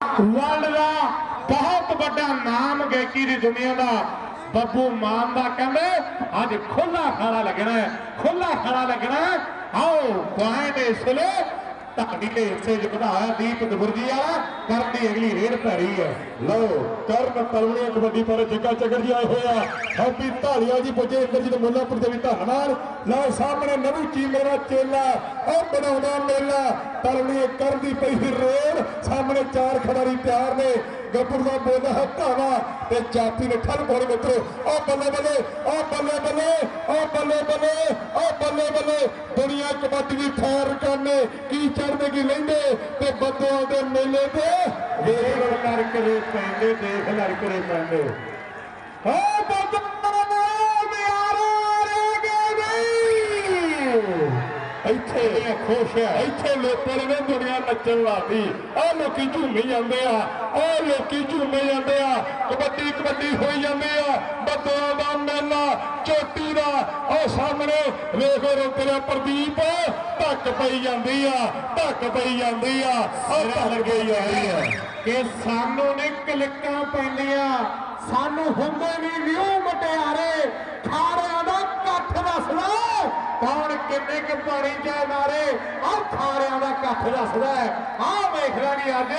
World ਦਾ ਬਹੁਤ ਵੱਡਾ ਨਾਮ ਗਾਇਕੀ ਦੀ ਦੁਨੀਆ ਦਾ ਬੱਬੂ ਮਾਨ ਦਾ ਕਹਿੰਦੇ, ਅੱਜ ਖੁੱਲਾ ਖਾਣਾ ਲੱਗਣਾ ਹੈ ਖੁੱਲਾ ਖਾਣਾ ਲੱਗਣਾ ਆਓ ਗਵਾਏ ਇਸ ਸੁਲੇ ਤੁਹਾਡੀ ਦੇ ਹਿੱਸੇ ਚ ਵਧਾਇਆ ਦੀਪ ਦਬੁਰਜੀ ਵਾਲਾ ਕਰਨ ਅਗਲੀ ਰੇਡ ਭੈੜੀ ਹੈ। ਲਓ ਕਰਨ ਤਲਵਣੀ ਕਬੱਡੀ ਪਰ ਜੱਗਾ ਚੱਕਰ ਜੀ ਆਏ ਹੋਇਆ। ਹੈਪੀ ਢਾਲੀਆ ਜੀ ਪੁੱਜੇ ਇੰਦਰਜੀਤ ਮੁੱਲਾਪੁਰ ਦੇ ਵੀ ਧੰਨਵਾਦ ਲਓ ਸਾਹਮਣੇ ਨਵੀਂ ਟੀਮ ਮੇਰਾ ਚੇਲਾ, ਉਹ ਬਣਾਉਂਦਾ ਮੇਲਾ। ਤਲਵਣੀ ਕਰਨ ਪਈ ਸੀ ਰੇਡ ਸਾਹਮਣੇ ਚਾਰ ਖਿਡਾਰੀ ਪਿਆਰ ਨੇ। ਗੱਭਰੂ ਦਾ ਬੋਲਦਾ ਹੈ, ਧਾਵਾ ਤੇ ਚਾਪੀ ਨੇ ਠੱਲ ਪਾਉਣੀ ਮਿੱਤਰੋ। ਉਹ ਬੱਲੇ ਬੱਲੇ ਉਹ ਬੱਲੇ ਬੱਲੇ ਉਹ ਬੱਲੇ ਬੱਲੇ ਉਹ ਬੱਲੇ ਬੱਲੇ ਦੁਨੀਆ ਕਬੱਡੀ ਦੀ ਫੈਰ ਕਰਨੇ ਕੀ ਚੜਦੇ ਕੀ ਲੈਂਦੇ ਤੇ ਬੱਦੋਆਂ ਦੇ ਮੇਲੇ ਤੇ? ਵੇਖ ਲੜ ਕਰੇ ਪੈਂਦੇ ਦੇਖ ਲੜ ਕਰੇ ਪੈਂਦੇ ਓ ਬੱਬੂ ਮਾਨ ਯਾਰੋ ਰੇਗੇ ਨਹੀਂ ਇੱਥੇ ਖੁਸ਼ ਹੈ ਇੱਥੇ ਲੋਕਾਂ ਨੇ ਦੁਨੀਆ ਨੱਚਣ ਲੱਗੀ ਆ ਲੋਕੀ ਝੂਮੀ ਜਾਂਦੇ ਆ ਆ ਲੋਕੀ ਝੂਮੀ ਜਾਂਦੇ ਆ। ਕਬੱਡੀ ਕਬੱਡੀ ਹੋਈ ਜਾਂਦੀ ਆ। ਬੱਦਿਆਂ ਦਾ ਮੇਲਾ ਚੋਟੀ ਦਾ। ਉਹ ਸਾਹਮਣੇ ਵੇਖੋ ਰੋਕਰਿਆ ਪ੍ਰਦੀਪ ਧੱਕ ਪਈ ਜਾਂਦੀ ਆ ਧੱਕ ਪਈ ਜਾਂਦੀ ਆ। ਉਹ ਧੱਕ ਗਈ ਆ। ਕਿ ਸਾਨੂੰ ਨੇ ਕਲਿੱਕਾਂ ਪੈਂਦੀਆਂ ਸਾਨੂੰ ਹੁੰਦੇ ਨਹੀਂ ਵਿਊ ਮਟਿਆਰੇ ਖਾਰਿਆਂ ਦਾ ਕੱਠ ਦੱਸਦਾ। ਕੌਣ ਕਿੰਨੇ ਕੁ ਪਾਣੀ ਚ ਮਾਰੇ ਆਹ ਖਾਰਿਆਂ ਦਾ ਕੱਠ ਦੱਸਦਾ। ਆਹ ਵੇਖ ਲੈ ਜੀ ਅੱਜ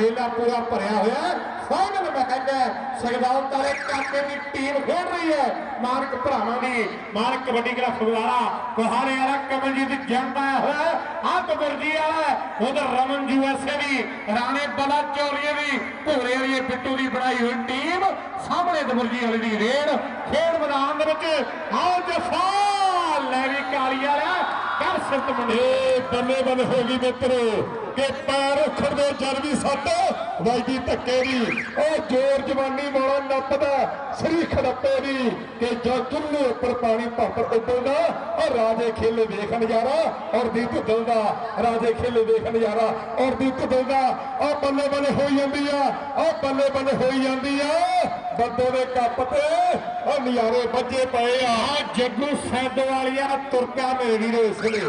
ਮੇਲਾ ਪੂਰਾ ਭਰਿਆ ਹੋਇਆ। ਫਾਈਨਲ ਮੈਂ ਕਹਿੰਦਾ ਸਗਦਾਲ ਤਾਰੇ ਕਾਕੇ ਦੀ ਟੀਮ ਖੇਡ ਰਹੀ ਹੈ। ਮਾਨਕ ਭਰਾਵਾਂ ਦੀ, ਮਾਨਕ ਕਬੱਡੀ ਕਲਾ ਫਗਵਾੜਾ ਕੋਹਾਰੇ ਵਾਲਾ ਕਮਲਜੀਤ ਜੰਡ ਆਇਆ ਹੋਇਆ ਹੈ। ਕਬਰਜੀ ਵਾਲਾ ਉਧਰ ਰਮਨ ਯੂਐਸਏ ਦੀ ਰਾਣੇ ਬਲਾ ਚੌਰੀਏ ਵੀ, ਭੋਰੇ ਵਾਲੀ ਬਿੱਟੂ ਦੀ ਬਣਾਈ ਹੋਈ ਟੀਮ ਸਾਹਮਣੇ ਦਬਰਜੀ ਵਾਲੀ ਦੀ ਰੇਡ। ਖੇਡ ਮੈਦਾਨ ਦੇ ਵਿੱਚ ਆਓ ਜਫਾ ਲੈਰੀ ਕਾਲੀ ਵਾਲਾ। ਕਰ ਸਿਰਤ ਮੁੰਡੇ ਬੰਨੇ ਬੰਨ ਹੋ ਗਈ ਮਿੱਤਰੋ, ਕਿ ਪੈਰ ਉਖੜ ਦੇ ਵੀ ਸੱਟ ਵਾਈਦੀ ਧੱਕੇ ਦੀ। ਉਹ ਜ਼ੋਰ ਜਵਾਨੀ ਵਾਲਾ ਨੱਪਦਾ ਸਰੀ ਖੜੱਪੇ ਦੀ ਕਿ ਜੋ ਚੁੱਲ੍ਹੇ ਉੱਪਰ ਪਾਣੀ ਭੰਪਰ ਉੱਡਦਾ ਉਹ ਰਾਜੇ ਖੇਲੇ ਵੇਖ ਨਜ਼ਾਰਾ ਔਰ ਦੀ ਧੁੱਦਲ ਦਾ ਰਾਜੇ ਖੇਲੇ ਵੇਖ ਨਜ਼ਾਰਾ ਔਰ ਦੀ ਧੁੱਦਲ ਦਾ ਉਹ ਬੱਲੇ ਬੱਲੇ ਹੋਈ ਜਾਂਦੀ ਆ ਉਹ ਬੱਲੇ ਬੱਲੇ ਹੋਈ ਜਾਂਦੀ ਆ, ਬੱਦੋ ਦੇ ਕੱਪ ਤੇ ਉਹ ਨਜ਼ਾਰੇ ਵੱਜੇ ਪਏ ਆ। ਆ ਜੱਗੂ ਸੈਦਵਾਲੀਆ ਤੁਰਕਾ ਮੇਰੇ ਵੀਰੋ ਇਸ ਵੇਲੇ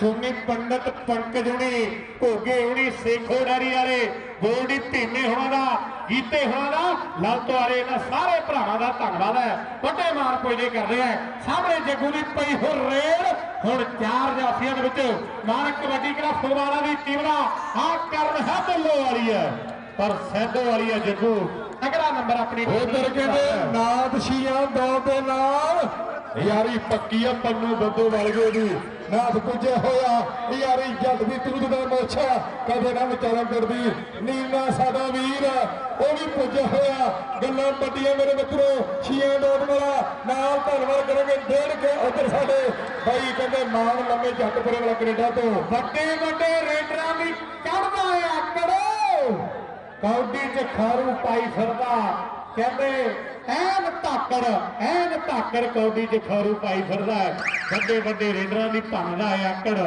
ਸੋਨੀ ਪੰਡਤ ਪੰਕਜ ਹੁਣੀ ਭੋਗੇ ਹੁਣੀ ਸੇਖੋ ਡਾਰੀ ਵਾਲੇ ਬੋਲਡੀ ਧੀਮੇ ਹੋਣਾ ਦਾ ਗੀਤੇ ਹੋਣਾ ਦਾ ਲਾਲਤੋ ਵਾਲੇ ਇਹਨਾਂ ਸਾਰੇ ਭਰਾਵਾਂ ਦਾ ਧੰਨਵਾਦ ਹੈ। ਵੱਡੇ ਮਾਰ ਪੁੱਜੇ ਕਰ ਰਿਹਾ ਸਾਹਮਣੇ ਜੱਗੂ ਦੀ ਪਈ ਹੋ ਰੇਡ ਹੁਣ ਚਾਰ ਜਾਫੀਆਂ ਦੇ ਵਿੱਚ ਮਾਨਕ ਕਬੱਡੀ ਕਲਾ ਫਗਵਾੜਾ ਦੀ ਟੀਮ ਦਾ ਆ ਕਰਨ ਹੈ ਬੱਲੋ ਵਾਲੀ ਹੈ। ਪਰ ਸੈਦੋ ਵਾਲੀ ਹੈ ਜੱਗੂ। ਅਗਲਾ ਨੰਬਰ ਆਪਣੀ ਉਧਰ ਕਹਿੰਦੇ। ਨਾਦਸ਼ੀਆਂ ਦੌੜ ਦੇ ਨਾਲ। ਯਾਰੀ ਪੱਕੀ ਆ, ਪੰਨੂ ਬੰਦੋ ਵਾਲਗੇ ਦੀ ਨਾਦ ਪੁੱਜਿਆ ਹੋਇਆ, ਯਾਰੀ ਜੱਟ ਦੀ ਤੂਤ ਦਾ ਮੋਛਾ, ਕਦੇ ਨਾ ਵਿਚਾਰਾ ਕਰਦੀ। ਨੀਨਾ ਸਾਡਾ ਵੀਰ, ਉਹ ਵੀ ਪੁੱਜਿਆ ਹੋਇਆ। ਗੱਲਾਂ ਵੱਡੀਆਂ ਮੇਰੇ ਮਿੱਤਰੋ, ਛੀਆਂ ਦੌੜ ਵਾਲਾ। ਨਾਲ ਧੰਨਵਾਦ ਕਰਾਂਗੇ ਡੇਢ ਕੇ ਉਧਰ ਸਾਡੇ। ਭਾਈ ਕਹਿੰਦੇ ਮਾਨ ਲੰਮੇ ਜੱਟਪੁਰੇ ਵਾਲਾ ਕੈਨੇਡਾ ਤੋਂ। ਵੱਡੇ ਵੱਡੇ ਰੇਡਰਾਂ ਦੀ ਕੱਢਦਾ ਹੈ ਆਕੜੋ ਕੌਡੀ ਚ ਖਾਰੂ ਪਾਈ ਫਿਰਦਾ। ਕਹਿੰਦੇ ਐਨ ਧਾਕੜ ਐਨ ਧਾਕੜ ਕੌਡੀ ਚ ਖਾਰੂ ਪਾਈ ਫਿਰਦਾ ਹੈ। ਵੱਡੇ ਵੱਡੇ ਰੇਡਰਾਂ ਦੀ ਭੰਨਦਾ ਹੈ ਆਕੜ।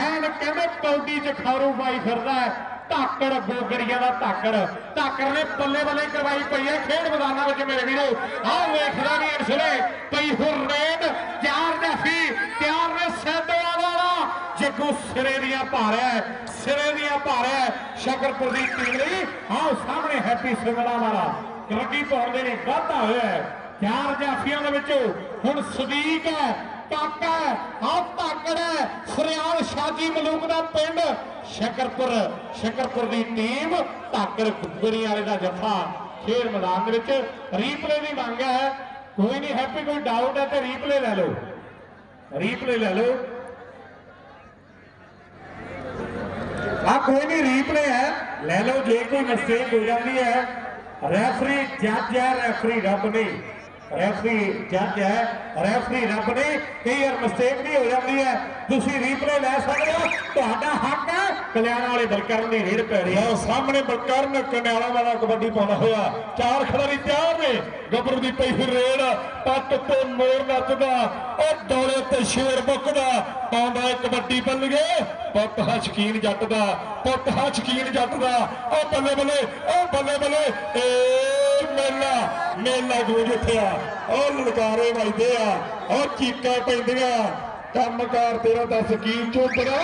ਐਨ ਕਹਿੰਦੇ ਕੌਡੀ ਚ ਖਾਰੂ ਪਾਈ ਫਿਰਦਾ ਹੈ? ਧਾਕੜ ਗੋਗੜੀਆਂ ਦਾ ਧਾਕੜ। ਧਾਕੜ ਨੇ ਬੱਲੇ ਬੱਲੇ ਕਰਵਾਈ ਪਈ ਹੈ ਖੇਡ ਮੈਦਾਨਾਂ ਵਿੱਚ ਮੇਰੇ ਵੀਰੋ। ਆਹ ਵੇਖਦਾ ਨਹੀਂ ਇਸ ਵੇਲੇ ਪਈ ਹੋ ਰੇਡ। ਚਾਰ ਜਾਫੀ ਤਿਆਰ ਨੇ ਸੈਦੋਆ ਵਾਲਾ। ਜੱਗੂ ਸਿਰੇ ਦੀਆਂ ਭਾਰਿਆ ਸਿਰੇ ਦੀਆਂ ਭਾਰਿਆ ਸ਼ਕਰਪੁਰ ਦੀ ਟੀਮ ਲਈ ਆਓ ਸਾਹਮਣੇ ਹੈਪੀ ਸਿੰਗਲਾ ਵਾਲਾ। ਕਬੱਡੀ ਪਾਉਣ ਦੇ ਵਾਧਾ ਹੋਇਆ ਹੈ। ਚਾਰ ਜਾਫੀਆਂ ਦੇ ਵਿੱਚ ਹੁਣ ਸਦੀਕ ਹੈ, ਕਾਕਾ ਹੈ ਆਹ ਧਾਕੜ ਸ਼ਾਜੀ ਮਲੂਕ ਦਾ ਪਿੰਡ ਸ਼ਕਰਪੁਰ ਸ਼ਕਰਪੁਰ ਦੀ ਟੀਮ ਧਾਕੜ ਗੁੱਗਰੀ ਵਾਲੇ ਦਾ ਜੱਫਾ ਖੇਡ ਮੈਦਾਨ ਦੇ ਵਿੱਚ। ਰੀਪਲੇ ਦੀ ਮੰਗ ਹੈ, ਕੋਈ ਨਹੀਂ ਹੈਪੀ ਕੋਈ ਡਾਊਟ ਹੈ ਤੇ ਰੀਪਲੇ ਲੈ ਲਓ। ਰੀਪਲੇ ਲੈ ਲਓ। ਆ ਕੋਈ ਨਹੀਂ ਰੀਪਲੇ ਹੈ, ਲੈ ਲਓ, ਜੇ ਕੋਈ ਮਿਸਟੇਕ ਹੋ ਜਾਂਦੀ ਹੈ ਰੈਫਰੀ ਜੱਜ ਹੈ ਰੈਫਰੀ ਰੱਬ ਨਹੀਂ ਰੈਫਰੀ ਜੱਜ ਹੈ, ਰੈਫਰੀ ਰੱਬ ਨਹੀਂ ਕਈ ਵਾਰ ਮਿਸਟੇਕ ਵੀ ਹੋ ਜਾਂਦੀ ਹੈ। ਤੁਸੀਂ ਰੀਪਲੇ ਲੈ ਸਕਦੇ ਹੋ। ਤੁਹਾਡਾ ਹੱਕ ਹੈ, ਕਲਿਆਣ ਵਾਲੇ ਬਲਕਰਨ ਦੀ ਰੇਡ ਪੈ ਰਹੀ ਹੈ ਸਾਹਮਣੇ ਬਲਕਰਨ, ਕਨਿਆਲਾ ਵਾਲਾ ਕਬੱਡੀ ਪਾਉਂਦਾ ਹੋਇਆ। ਚਾਰ ਖਿਡਾਰੀ ਤਿਆਰ ਨੇ। ਗੱਭਰੂ ਦੀ ਪਈ ਫਿਰ ਰੇਡ, ਪੱਟ ਤੇ ਮੋਰ ਨੱਚਦਾ। ਉਹ ਡੋਲੇ ਤੇ ਸ਼ੇਰ ਬੁੱਕਦਾ ਪਾਉਂਦਾ ਇਹ ਕਬੱਡੀ ਬੱਲ ਗਏ ਪੁੱਤ ਹਾ ਸ਼ਕੀਨ ਜੱਟ ਦਾ ਪੁੱਤ ਹਾ ਸ਼ਕੀਨ ਜੱਟ ਦਾ ਉਹ ਬੱਲੇ ਬੱਲੇ, ਉਹ ਬੱਲੇ ਬੱਲੇ, ਏ ਮੇਲਾ ਮੇਲਾ ਗੂੰਜ ਉੱਠਿਆ। ਉਹ ਲਲਕਾਰੇ ਵੱਜਦੇ ਆ, ਉਹ ਚੀਕਾਂ ਪੈਂਦੀਆਂ। ਕੰਮਕਾਰ ਤੇਰਾ ਦੱਸ ਕੀ ਚੁੱਪਦਾ